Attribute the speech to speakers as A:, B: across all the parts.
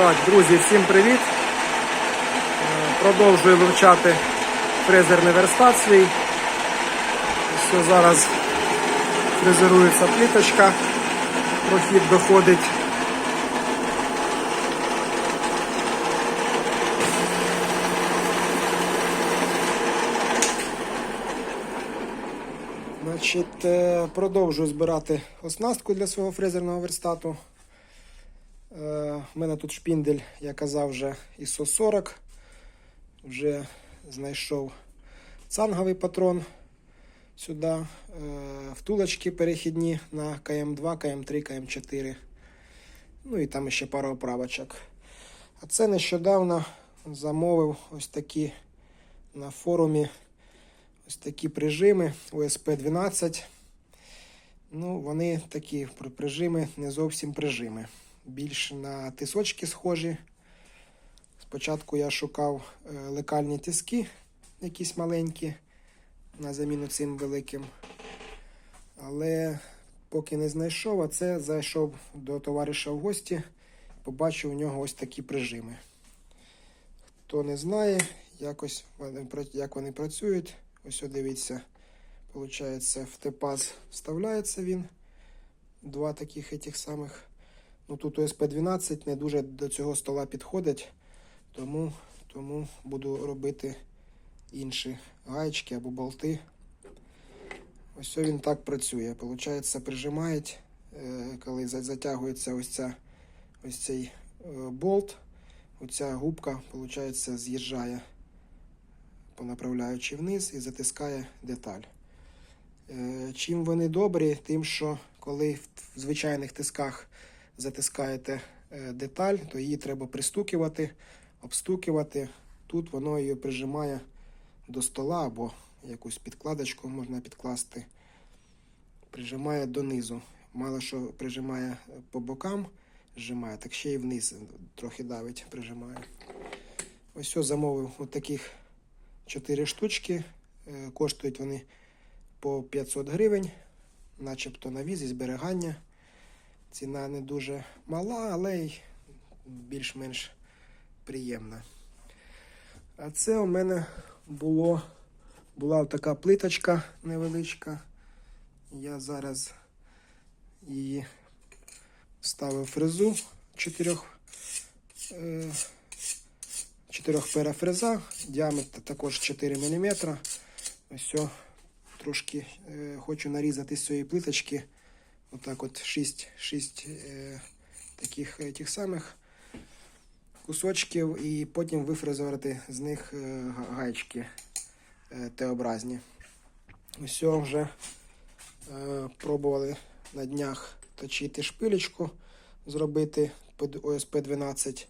A: Так, друзі, всім привіт. Е, Продовжую вивчати фрезерний верстат свій. Все, зараз фрезерується пліточка, прохід доходить. Значить, е, продовжую збирати оснастку для свого фрезерного верстату. Е, У мене тут шпіндель, я казав, вже ISO 40. Вже знайшов цанговий патрон сюди. Е, Втулочки перехідні на КМ2, КМ3, КМ4. Ну і там ще пара оправочок. А це нещодавно замовив ось такі на форумі ось такі прижими USP 12. Ну, вони такі прижими, не зовсім прижими. Більш на тисочки схожі. Спочатку я шукав е, лекальні тиски, якісь маленькі, на заміну цим великим. Але поки не знайшов, а це зайшов до товариша в гості, побачив у нього ось такі прижими. Хто не знає, якось як вони працюють, ось дивіться, Получається, в Т-паз вставляється він. Два таких этих самих. Ну тут ОСП-12 не дуже до цього стола підходить, тому, тому буду робити інші гаєчки або болти. Ось він так працює. Получається, прижимають, е, коли затягується ось, ця, ось цей е, болт, оця губка, получається, з'їжджає по направляючи вниз і затискає деталь. Е, Чим вони добрі, тим, що коли в звичайних тисках затискаєте е, деталь, то її треба пристукувати, обстукувати. Тут воно її прижимає до стола або якусь підкладочку можна підкласти. Прижимає донизу. Мало що прижимає по бокам, зжимає, так ще й вниз трохи давить, прижимає. Ось ось замовив от таких 4 штучки. Е, Коштують вони по 500 гривень, начебто на візі зберігання. Ціна не дуже мала, але й більш-менш приємна. А це у мене було, була така плиточка невеличка. Я зараз її ставив фрезу чотирьох, е, чотирьохпера фреза, діаметр також 4 мм. Ось все, трошки е, хочу нарізати з цієї плиточки. Отак от 6, 6 е, таких е, тих самих кусочків і потім вифрезувати з них е, га- гаєчки е, Т-образні. Ось вже е, пробували на днях точити шпилечку, зробити під ОСП-12.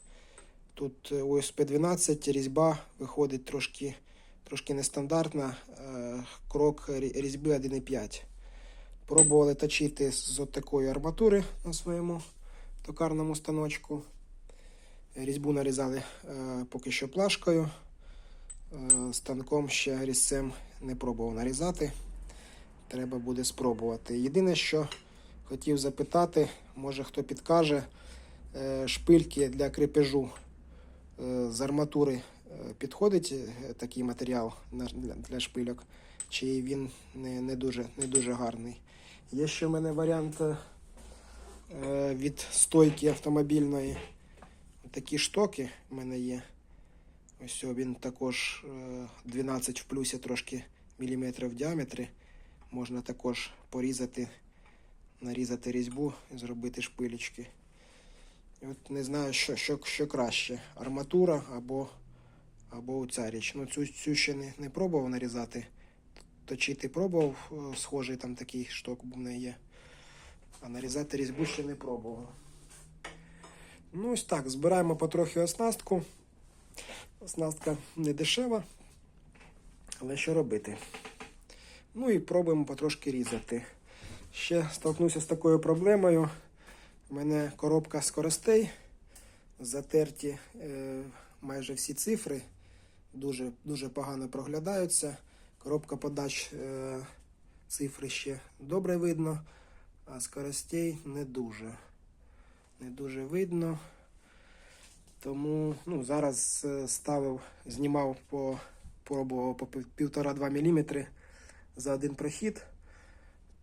A: Тут е, ОСП-12 різьба виходить трошки, трошки нестандартна, крок різьби 1,5. Пробували точити з такої арматури на своєму токарному станочку. Різьбу нарізали е, поки що плашкою. Е, станком ще різцем не пробував нарізати. Треба буде спробувати. Єдине, що хотів запитати, може хто підкаже, е, шпильки для крепежу з арматури підходить такий матеріал для шпильок, чи він не, не, дуже, не дуже гарний. Є ще в мене варіант е, від стойки автомобільної. Такі штоки в мене є. Ось він також е, 12 в плюсі трошки міліметрів в діаметрі. Можна також порізати, нарізати різьбу і зробити шпилечки. І от не знаю, що, що, що краще: арматура або, або ця річ. Ну, цю, цю ще не, не пробував нарізати. Точити пробував, е, схожий там такий шток в мене є. А нарізати різьбу ще не пробував. Ну, ось так, збираємо потрохи оснастку. Оснастка не дешева, але що робити? Ну і пробуємо потрошки різати. Ще столкнувся з такою проблемою. У мене коробка скоростей, затерті е, майже всі цифри, дуже, дуже погано проглядаються. Коробка подач е, цифри ще добре видно, а скоростей не дуже. Не дуже видно. Тому ну, зараз е, ставив, знімав по пробував по пів- півтора-два міліметри за один прохід,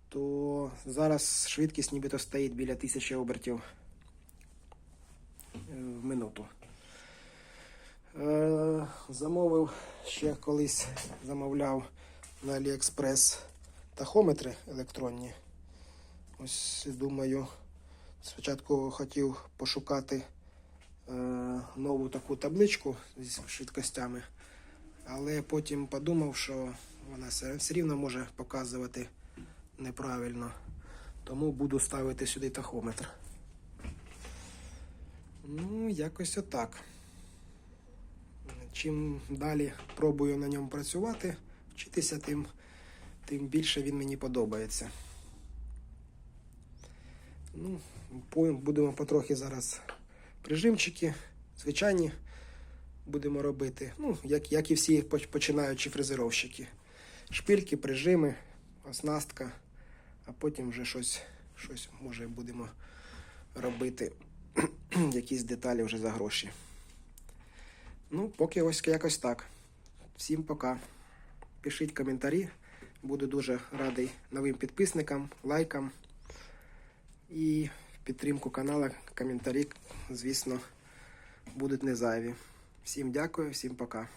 A: то зараз швидкість нібито стоїть біля тисячі обертів е, в минуту. Е, замовив ще колись замовляв на AliExpress тахометри електронні. Ось думаю, спочатку хотів пошукати е, нову таку табличку зі швидкостями, але потім подумав, що вона все, рівно може показувати неправильно. Тому буду ставити сюди тахометр. Ну, якось отак. Чим далі пробую на ньому працювати, вчитися, тим, тим більше він мені подобається. Ну, будемо потрохи зараз прижимчики, звичайні будемо робити. Ну, як, як і всі поч- починаючі фрезеровщики. Шпильки, прижими, оснастка, а потім вже щось, щось може будемо робити, якісь деталі вже за гроші. Ну, поки ось якось так. Всім пока. Пишіть коментарі. Буду дуже радий новим підписникам, лайкам. І підтримку каналу коментарі, звісно, будуть не зайві. Всім дякую, всім пока.